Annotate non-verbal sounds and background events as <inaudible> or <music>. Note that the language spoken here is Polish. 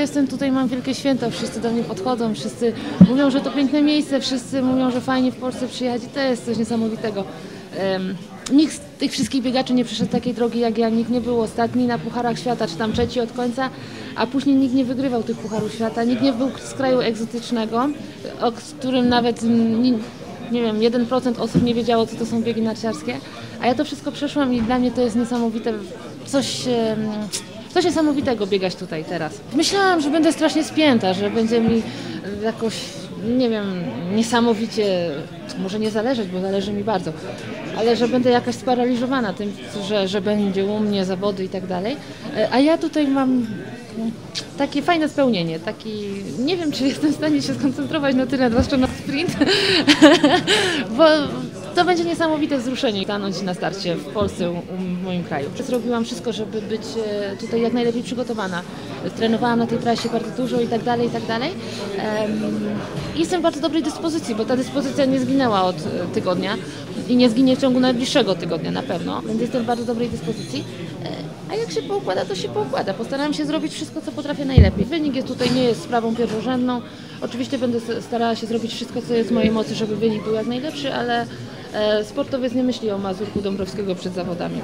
Jestem tutaj, mam wielkie święto, wszyscy do mnie podchodzą, wszyscy mówią, że to piękne miejsce, wszyscy mówią, że fajnie w Polsce przyjechać i to jest coś niesamowitego. Em, nikt z tych wszystkich biegaczy nie przeszedł takiej drogi jak ja, nikt nie był ostatni na Pucharach Świata, czy tam trzeci od końca, a później nikt nie wygrywał tych Pucharów Świata, nikt nie był z kraju egzotycznego, o którym nawet nie, wiem, 1% osób nie wiedziało, co to są biegi narciarskie, a ja to wszystko przeszłam i dla mnie to jest niesamowite, coś... em, Coś niesamowitego biegać tutaj teraz. Myślałam, że będę strasznie spięta, że będzie mi jakoś, nie wiem, niesamowicie, może nie zależeć, bo zależy mi bardzo, ale że będę jakaś sparaliżowana tym, że, że będzie u mnie zawody i tak dalej. E, A ja tutaj mam takie fajne spełnienie, taki, nie wiem, czy jestem w stanie się skoncentrować na tyle, zwłaszcza na sprint, <laughs> bo to będzie niesamowite wzruszenie stanąć na starcie w Polsce, w moim kraju. Zrobiłam wszystko, żeby być e, tutaj jak najlepiej przygotowana. Trenowałam na tej trasie bardzo dużo i tak dalej, i tak dalej. Jestem w bardzo dobrej dyspozycji, bo ta dyspozycja nie zginęła od e, tygodnia i nie zginie w ciągu najbliższego tygodnia na pewno, więc jestem w bardzo dobrej dyspozycji. E, A jak się poukłada, to się poukłada. Postaram się zrobić wszystko, co potrafię najlepiej. Wynik jest tutaj nie jest sprawą pierwszorzędną. Oczywiście będę starała się zrobić wszystko, co jest w mojej mocy, żeby wynik był jak najlepszy, ale sportowiec nie myśli o Mazurku Dąbrowskiego przed zawodami.